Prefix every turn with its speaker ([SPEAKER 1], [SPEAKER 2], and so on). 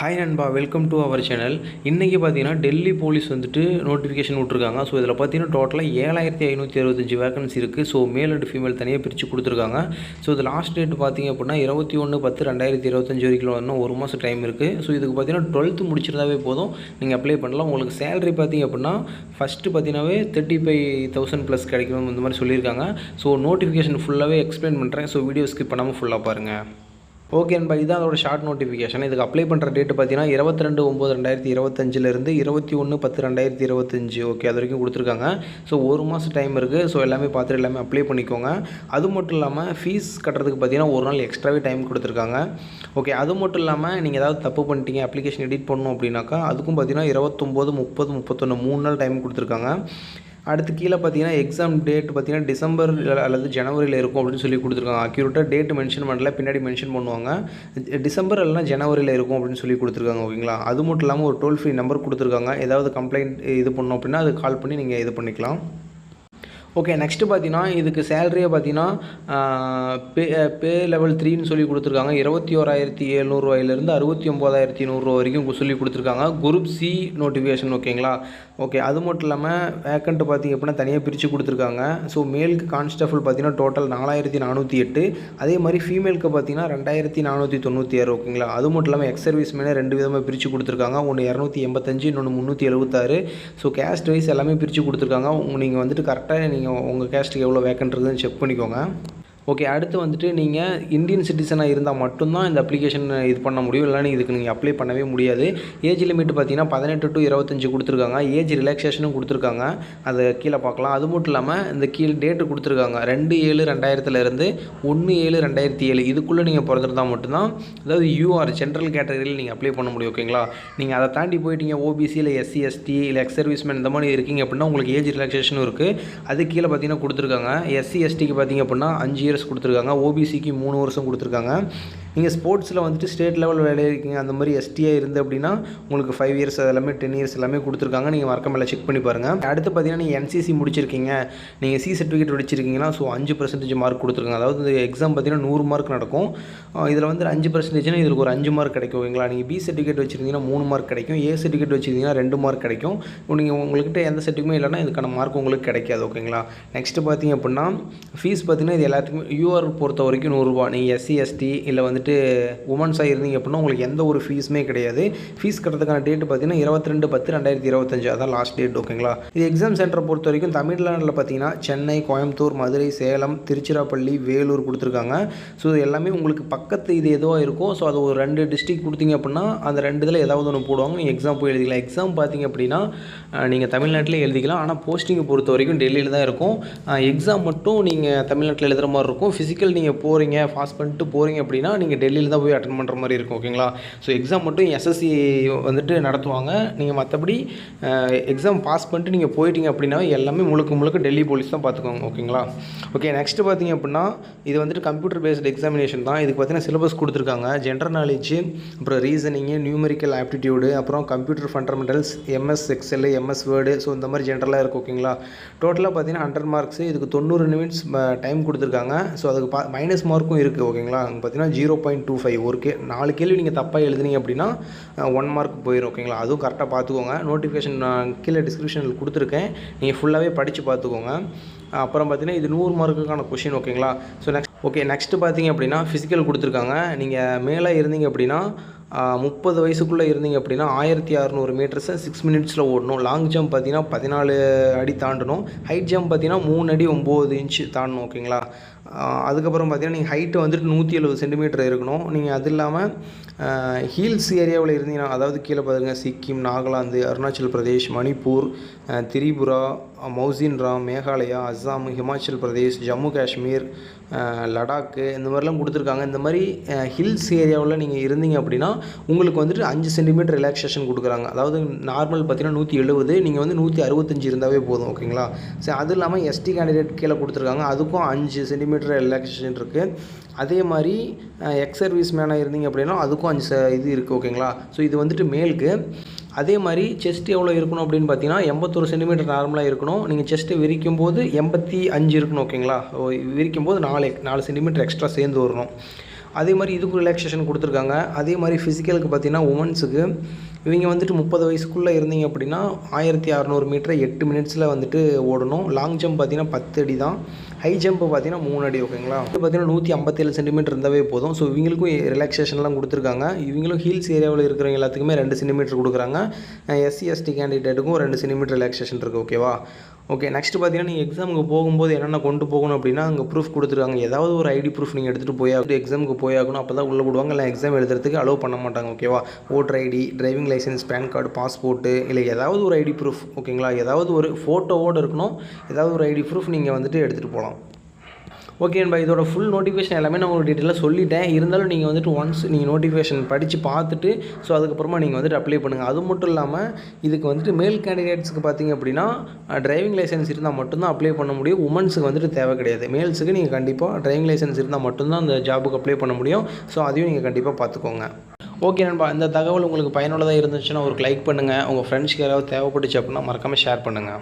[SPEAKER 1] Hi நண்பா. Welcome to our channel இன்றைக்கி பார்த்தீங்கன்னா டெல்லி போலீஸ் வந்துட்டு நோட்டிஃபிகேஷன் விட்ருக்காங்க ஸோ இதில் பார்த்தீங்கன்னா டோட்டலாக ஏழாயிரத்தி ஐநூற்றி அறுபத்தஞ்சு வேகன்சி இருக்குது ஸோ மேல் அண்ட் ஃபீமேல் தனியாக பிரித்து கொடுத்துருக்காங்க. ஸோ இது லாஸ்ட் டேட் பார்த்தீங்க அப்படின்னா இருபத்தி ஒன்று பத்து ரெண்டாயிரத்தி இருபத்தஞ்சி வரைக்கும் இன்னும் ஒரு மாதம் டைம் இருக்குது ஸோ இதுக்கு பார்த்தீங்கன்னா டுவெல்த்து முடிச்சிருந்தாவே போதும். நீங்கள் அப்ளை பண்ணலாம். உங்களுக்கு சேலரி பார்த்தீங்க அப்படின்னா ஃபஸ்ட்டு பார்த்தீங்கன்னாவே தேர்ட்டி ஃபைவ் தௌசண்ட் ப்ளஸ் கிடைக்கும். இந்த மாதிரி சொல்லியிருக்காங்க. ஸோ நோட்டிஃபிகேஷன் ஃபுல்லாகவே எக்ஸ்பிளைன் பண்ணுறேன் ஸோ வீடியோ ஸ்கிப் பண்ணாமல் ஃபுல்லாக பாருங்கள் ஓகே நண்பா இதுதான் அதோட ஷார்ட் நோட்டிஃபிகேஷன் இதுக்கு அப்ளை பண்ணுற டேட்டு பார்த்தீங்கன்னா இருபத்தி ரெண்டு ஒம்பது ரெண்டாயிரத்தி இருபத்தஞ்சிலேருந்து இருபத்தி ஒன்று பத்து ரெண்டாயிரத்தி இருபத்தஞ்சு. ஓகே அது வரைக்கும் கொடுத்துருக்காங்க. ஸோ ஒரு மாதம் டைம் இருக்குது ஸோ எல்லாமே பார்த்துட்டு எல்லாமே அப்ளை பண்ணிக்கோங்க. அது மட்டும் இல்லாமல் ஃபீஸ் கட்டுறதுக்கு பார்த்தீங்கன்னா ஒரு நாள் எக்ஸ்ட்ராவே டைம் கொடுத்துருக்காங்க. ஓகே அது மட்டும் இல்லாமல் நீங்கள் ஏதாவது தப்பு பண்ணிட்டீங்க அப்ளிகேஷன் எடிட் பண்ணணும் அப்படின்னாக்கா அதுக்கும் பார்த்தீங்கன்னா இருபத்தொம்போது முப்பது முப்பத்தொன்று மூணு நாள் டைம் கொடுத்துருக்காங்க. அடுத்து கீழே பார்த்தீங்கன்னா எக்ஸாம் டேட் பார்த்தீங்கன்னா டிசம்பர் அல்லது ஜனவரியில் இருக்கும் அப்படின்னு சொல்லி கொடுத்துருக்காங்க. அக்யூரேட்டாக டேட் மென்ஷன் பண்ணல பின்னாடி மென்ஷன் பண்ணுவாங்க. டிசம்பர் இல்லைனா ஜனவரியில் இருக்கும் அப்படின்னு சொல்லி கொடுத்துருக்காங்க ஓகேங்களா? அது மட்டும் இல்லாமல் ஒரு டோல் ஃப்ரீ நம்பர் கொடுத்துருக்காங்க. ஏதாவது கம்ப்ளைண்ட் இது பண்ணோம் அப்படின்னா அது கால் பண்ணி நீங்கள் இது பண்ணிக்கலாம். ஓகே நெக்ஸ்ட்டு பார்த்தீங்கன்னா இதுக்கு சேலரியை பார்த்தீங்கன்னா பே பே லெவல் த்ரீன்னு சொல்லி கொடுத்துருக்காங்க. இருபத்தி ஓராயிரத்தி எழுநூறுவாயிலேருந்து அறுபத்தி ஒம்போதாயிரத்தி நூறுரூவா வரைக்கும் சொல்லி கொடுத்துருக்காங்க. குரூப் சி நோட்டிஃபிகேஷன் ஓகேங்களா ஓகே அது மட்டும் இல்லாமல் வேக்கண்ட் பார்த்தீங்க அப்படின்னா தனியாக பிரித்து கொடுத்துருக்காங்க. ஸோ மேலுக்கு கான்ஸ்டபிள் பார்த்தீங்கன்னா டோட்டல் நாலாயிரத்தி நானூற்றி எட்டு. அதே மாதிரி ஃபீமேலுக்கு பார்த்தீங்கன்னா ரெண்டாயிரத்தி நானூற்றி தொண்ணூற்றி ஆறு ஓகேங்களா அது மட்டும் இல்லாமல் எக்ஸ் சர்வீஸ் மேலே ரெண்டு விதமாக பிரித்து கொடுத்துருக்காங்க. ஒன்று இரநூத்தி எண்பத்தஞ்சு இன்னொன்று முந்நூற்றி எழுபத்தாறு ஸோ கேஸ்ட் வைஸ் எல்லாமே பிரித்து கொடுத்துருக்காங்க. நீங்கள் வந்துட்டு கரெக்டாக நீங்கள் உங்கள் கேஸ்ட்டுக்கு எவ்வளோ வேக்கன்ட் இருக்குதுன்னு செக் பண்ணிக்கோங்க. ஓகே அடுத்து வந்துட்டு நீங்கள் இந்தியன் சிட்டிசனாக இருந்தால் மட்டும்தான் இந்த அப்ளிகேஷன் இது பண்ண முடியும். இல்லைனா இதுக்கு நீங்கள் அப்ளை பண்ணவே முடியாது. ஏஜ் லிமிட் பார்த்தீங்கன்னா பதினெட்டு டு இருபத்தஞ்சு கொடுத்துருக்காங்க. ஏஜ் ரிலாக்ஸேஷனும் கொடுத்துருக்காங்க. அதை கீழே பார்க்கலாம். அது மட்டும் இல்லாமல் இந்த கீழே டேட்டு கொடுத்துருக்காங்க. ரெண்டு ஏழு ரெண்டாயிரத்துலேருந்து ஒன்று ஏழு ரெண்டாயிரத்தி ஏழு. இதுக்குள்ளே நீங்கள் பிறந்திருந்தா மட்டும்தான் அதாவது யூஆர் ஜென்ரல் கேட்டகரியில் நீங்கள் அப்ளை பண்ண முடியும் ஓகேங்களா நீங்கள் அதை தாண்டி போயிட்டீங்க. ஓபிசி இல்லை எஸ்சி எஸ்டி இல்லை எக்ஸ் சர்வீஸ்மேன் இந்த மாதிரி இருக்கீங்க அப்படின்னா உங்களுக்கு ஏஜ் ரிலாக்ஸேஷனும் இருக்குது அது கீழே பார்த்தீங்கன்னா கொடுத்துருக்காங்க. எஸ்சி எஸ்டிக்கு பார்த்தீங்க அப்படின்னா அஞ்சு இயர்ஸ் கொடுத்துருக்காங்க. ஓபிசிக்கு மூணு வருஷம் கொடுத்துருக்காங்க. நீங்கள் ஸ்போர்ட்ஸில் வந்துட்டு ஸ்டேட் லெவல் விளையாடிருக்கீங்க அந்த மாதிரி எஸ்டியாக இருந்து அப்படின்னா உங்களுக்கு ஃபைவ் இயர்ஸ் எல்லாமே டென் இயர்ஸ் எல்லாமே கொடுத்துருக்காங்க. நீங்கள் மறக்காம செக் பண்ணி பாருங்கள் அடுத்து பார்த்தீங்கன்னா நீங்கள் என்சிசி முடிச்சிருக்கீங்க. நீங்கள் சி சர்டிஃபிகேட் வச்சிருக்கீங்கன்னா ஸோ அஞ்சு பர்சன்டேஜ் மார்க் கொடுத்துருக்காங்க. அதாவது இந்த எக்ஸாம் பார்த்தீங்கன்னா நூறு மார்க் நடக்கும். இதில் வந்து அஞ்சு பர்சன்டேஜ்னா இதுக்கு ஒரு அஞ்சு மார்க் கிடைக்கும் ஓகேங்களா? நீங்கள் பி சர்டிஃபிகேட் வச்சிருந்தீங்கன்னா மூணு மார்க் கிடைக்கும். ஏ சர்டிஃபிகேட் வச்சிருந்தீங்கன்னா ரெண்டு மார்க் கிடைக்கும். நீங்கள் உங்கள்கிட்ட எந்த சர்டிஃபிகேட் இல்லைன்னா இதுக்கான மார்க் உங்களுக்கு கிடைக்காது ஓகேங்களா? நெக்ஸ்ட்டு பார்த்தீங்க அப்படின்னா ஃபீஸ் பார்த்தீங்கன்னா இது எல்லாத்துக்குமே யூஆர் பொறுத்த வரைக்கும் நூறுரூவா நீங்கள் எஸ்சி எஸ்டி இல்லை வந்து வந்துட்டு உமன்ஸாக இருந்தீங்க அப்படின்னா உங்களுக்கு எந்த ஒரு ஃபீஸுமே கிடையாது. ஃபீஸ் கட்டுறதுக்கான டேட் பார்த்தீங்கன்னா இருபத்தி ரெண்டு பத்து ரெண்டாயிரத்தி இருபத்தஞ்சு. அதான் லாஸ்ட் டேட் ஓகேங்களா இது எக்ஸாம் சென்டரை பொறுத்த வரைக்கும் தமிழ்நாட்டில் பார்த்தீங்கன்னா சென்னை கோயம்புத்தூர் மதுரை சேலம் திருச்சிராப்பள்ளி வேலூர் கொடுத்துருக்காங்க. ஸோ இது எல்லாமே உங்களுக்கு பக்கத்து இது எதுவாக இருக்கும் ஸோ அது ஒரு ரெண்டு டிஸ்ட்ரிக் கொடுத்தீங்க அப்படின்னா அந்த ரெண்டு இதில் ஏதாவது ஒன்று போடுவாங்க. நீங்கள் எக்ஸாம் போய் எழுதிக்கலாம். எக்ஸாம் பார்த்தீங்க அப்படின்னா நீங்கள் தமிழ்நாட்டிலே எழுதிக்கலாம். ஆனால் போஸ்டிங்கை பொறுத்த வரைக்கும் டெல்லியில் தான் இருக்கும். எக்ஸாம் மட்டும் நீங்கள் தமிழ்நாட்டில் எழுதுகிற மாதிரி இருக்கும். ஃபிசிக்கல் நீங்கள் போகிறீங்க பாஸ் பண்ணிட்டு போகிறீங்க அப்படின்னா நீங்கள் டெல்லியில் தான் போய் அட்டன் பண்ணுற மாதிரி இருக்கும் ஓகேங்களா ஸோ எக்ஸாம் மட்டும் எஸ்எஸ்சி வந்துட்டு நடத்துவாங்க. நீங்கள் மற்றபடி எக்ஸாம் பாஸ் பண்ணிட்டு நீங்கள் போயிட்டீங்க அப்படின்னா எல்லாமே முழுக்க முழுக்க டெல்லி போலீஸ் தான் பார்த்துக்கோங்க ஓகேங்களா ஓகே நெக்ஸ்ட்டு பார்த்தீங்க அப்படின்னா இது வந்துட்டு கம்ப்யூட்டர் பேஸ்டு எக்ஸாமினேஷன் தான். இதுக்கு பார்த்தீங்கன்னா சிலபஸ் கொடுத்துருக்காங்க. ஜென்ரல் நாலேஜ் அப்புறம் ரீசனிங்கு நியூமெரிக்கல் ஆப்டிடியூடு அப்புறம் computer fundamentals MS Excel MS Word so இந்த மாதிரி ஜென்ரலாக இருக்கும் ஓகேங்களா டோட்டலாக பார்த்தீங்கன்னா ஹண்ட்ரட் மார்க்ஸ் இதுக்கு தொண்ணூறு நிமிட்ஸ் டைம் கொடுத்துருக்காங்க. ஸோ அதுக்கு பா மைனஸ் மார்க்கும் இருக்குது ஓகேங்களா அங்கே பார்த்தீங்கன்னா ஜீரோ பாயிண்ட் டூ ஃபைவ் ஒரு கே நாலு கேள்வி நீங்கள் தப்பாக எழுதுனீங்க அப்படின்னா ஒன் மார்க் போயிடும் ஓகேங்களா அதுவும் கரெக்டாக பார்த்துக்கோங்க நோட்டிஃபிகேஷன் நான் கீழே டிஸ்கிரிப்ஷனில் கொடுத்துருக்கேன். நீங்கள் ஃபுல்லாகவே படித்து பார்த்துக்கோங்க அப்புறம் பார்த்தீங்கன்னா இது நூறு மார்க்குக்கான கொஷின் ஓகேங்களா ஸோ நெக்ஸ்ட் ஓகே நெக்ஸ்ட்டு பார்த்தீங்க அப்படின்னா ஃபிசிக்கல் கொடுத்துருக்காங்க. நீங்கள் மேலே இருந்தீங்க அப்படின்னா முப்பது வயசுக்குள்ளே இருந்தீங்க அப்படின்னா ஆயிரத்தி அறநூறு மீட்டர்ஸை சிக்ஸ் மினிட்ஸில் ஓடணும். லாங் ஜம்ப் பார்த்தீங்கன்னா பதினாலு அடி தாண்டணும். ஹைட் ஜம்ப் பார்த்தீங்கன்னா மூணு அடி ஒம்பது இன்ச்சு தாண்டணும் ஓகேங்களா அதுக்கப்புறம் பார்த்தீங்கன்னா நீங்கள் ஹைட்டு வந்துட்டு நூற்றி எழுபது சென்டிமீட்டர் இருக்கணும். நீங்கள் அது இல்லாமல் ஹீல்ஸ் ஏரியாவில் இருந்தீங்கன்னா அதாவது கீழே பாருங்க சிக்கிம் நாகாலாந்து அருணாச்சல் பிரதேஷ் மணிப்பூர் திரிபுரா மௌசின் ராம் மேகாலயா அஸ்ஸாம் ஹிமாச்சல் பிரதேஷ் ஜம்மு காஷ்மீர் லடாக்கு இந்த மாதிரிலாம் கொடுத்துருக்காங்க. இந்த மாதிரி ஹில்ஸ் ஏரியாவில் நீங்கள் இருந்தீங்க அப்படின்னா உங்களுக்கு வந்துட்டு அஞ்சு சென்டிமீட்டர் ரிலாக்ஸேஷன் கொடுக்குறாங்க. அதாவது நார்மல் பார்த்தீங்கன்னா நூற்றி எழுபது நீங்கள் வந்து நூற்றி அறுபத்தஞ்சு இருந்தாவே போதும் ஓகேங்களா? சரி அது இல்லாமல் எஸ்டி கேண்டிடேட் கீழே கொடுத்துருக்காங்க. அதுக்கும் அஞ்சு சென்டிமீட்டர் ரிலாக்ஸேஷன் இருக்குது அதே மாதிரி எக்ஸ் சர்வீஸ் மேனாக இருந்தீங்க அப்படின்னா அதுக்கும் அஞ்சு ச- இது இருக்குது ஓகேங்களா? ஸோ இது வந்துட்டு மேலுக்கு. அதே மாதிரி செஸ்ட் எவ்வளோ இருக்கணும் அப்படின்னு பார்த்தீங்கன்னா எண்பத்தொரு சென்டிமீட்டர் நார்மலாக இருக்கணும். நீங்கள் செஸ்ட்டு விரிக்கும் போது எண்பத்தி அஞ்சு இருக்கணும் ஓகேங்களா ஓ, விரிக்கும் போது நாலு நாலு சென்டிமீட்டர் எக்ஸ்ட்ரா சேர்ந்து வரணும். அதே மாதிரி இதுக்கு ரிலாக்ஸேஷன் கொடுத்துருக்காங்க. அதே மாதிரி ஃபிசிக்கலுக்கு பார்த்தீங்கன்னா உமன்ஸுக்கு இவங்க வந்துட்டு முப்பது வயசுக்குள்ளே இருந்தீங்க அப்படின்னா ஆயிரத்தி அறநூறு மீட்டரை எட்டு மினிட்ஸில் வந்துட்டு ஓடணும். லாங் ஜம்ப் பார்த்தீங்கன்னா பத்து அடி தான் ஹை ஜம்ப் பார்த்தீங்கன்னா மூணு அடி ஓகேங்களா? இது பார்த்தீங்கன்னா நூற்றி ஐம்பத்தேழு சென்டிமீட்டர் இருந்தாவே போதும். ஸோ இவங்களுக்கும் ரிலாக்ஸேஷன்லாம் கொடுத்துருக்காங்க. இவங்களும் ஹீல்ஸ் ஏரியாவில் இருக்கிறவங்க எல்லாத்துக்குமே ரெண்டு சென்டிமீட்டர் கொடுக்குறாங்க. எஸ்சி எஸ்டி கேண்டிடேட்டுக்கும் ரெண்டு சென்டிமீட்டர் ரிலாக்ஸேஷன் இருக்குது ஓகேவா ஓகே நெக்ஸ்ட் பார்த்தீங்கன்னா நீங்கள் எக்ஸாமுக்கு போகும்போது என்னென்ன கொண்டு போகணும் அப்படின்னா அங்கே ப்ரூஃப் கொடுத்துருக்காங்க. ஏதாவது ஒரு ஐடி ப்ரூஃப் நீங்கள் எடுத்துகிட்டு போய் எக்ஸாமுக்கு போயாகணும் அப்போ தான் உள்ளே விடுவாங்க இல்லை எக்ஸாம் எழுதுறதுக்கு அலோவ் பண்ண மாட்டாங்க ஓகேவா voter ID driving licence PAN card passport இல்லை ஏதாவது ஒரு ஐடி ப்ரூஃப் ஓகேங்களா ஏதாவது ஒரு ஃபோட்டோவோடு இருக்கணும். ஏதாவது ஒரு ஐடி ப்ரூஃப் நீங்கள் வந்துட்டு எடுத்துகிட்டு போகலாம். ஓகே நண்பா இதோட ஃபுல் நோட்டிஃபிகேஷன் எல்லாமே நான் உங்களுக்கு டீட்டெயிலாக சொல்லிட்டேன். இருந்தாலும் நீங்கள் வந்துட்டு ஒன்ஸ் நீங்கள் நோட்டிஃபிகேஷன் படித்து பார்த்துட்டு ஸோ அதுக்கப்புறமா நீங்கள் வந்துட்டு அப்ளை பண்ணுங்கள் அது மட்டும் இல்லாமல் இதுக்கு வந்துட்டு மேல் கேண்டிடேட்ஸுக்கு பார்த்தீங்க அப்படின்னா டிரைவிங் லைசன்ஸ் இருந்தால் மட்டும்தான் அப்ளை பண்ண முடியும். உமன்ஸுக்கு வந்துட்டு தேவை கிடையாது. மேல்ஸுக்கு நீங்கள் கண்டிப்பாக டிரைவிங் லைசன்ஸ் இருந்தால் மட்டும்தான் அந்த ஜாபுக்கு அப்ளை பண்ண முடியும். ஸோ அதையும் நீங்கள் கண்டிப்பாக பார்த்துக்கோங்க. ஓகே நண்பா இந்த தகவல் உங்களுக்கு பயனுள்ளதாக இருந்துச்சுன்னா ஒரு லைக் பண்ணுங்கள் உங்கள் ஃப்ரெண்ட்ஸ்க்கு யாராவது தேவைப்பட்டுச்சு அப்படின்னா மறக்காமல் ஷேர் பண்ணுங்கள்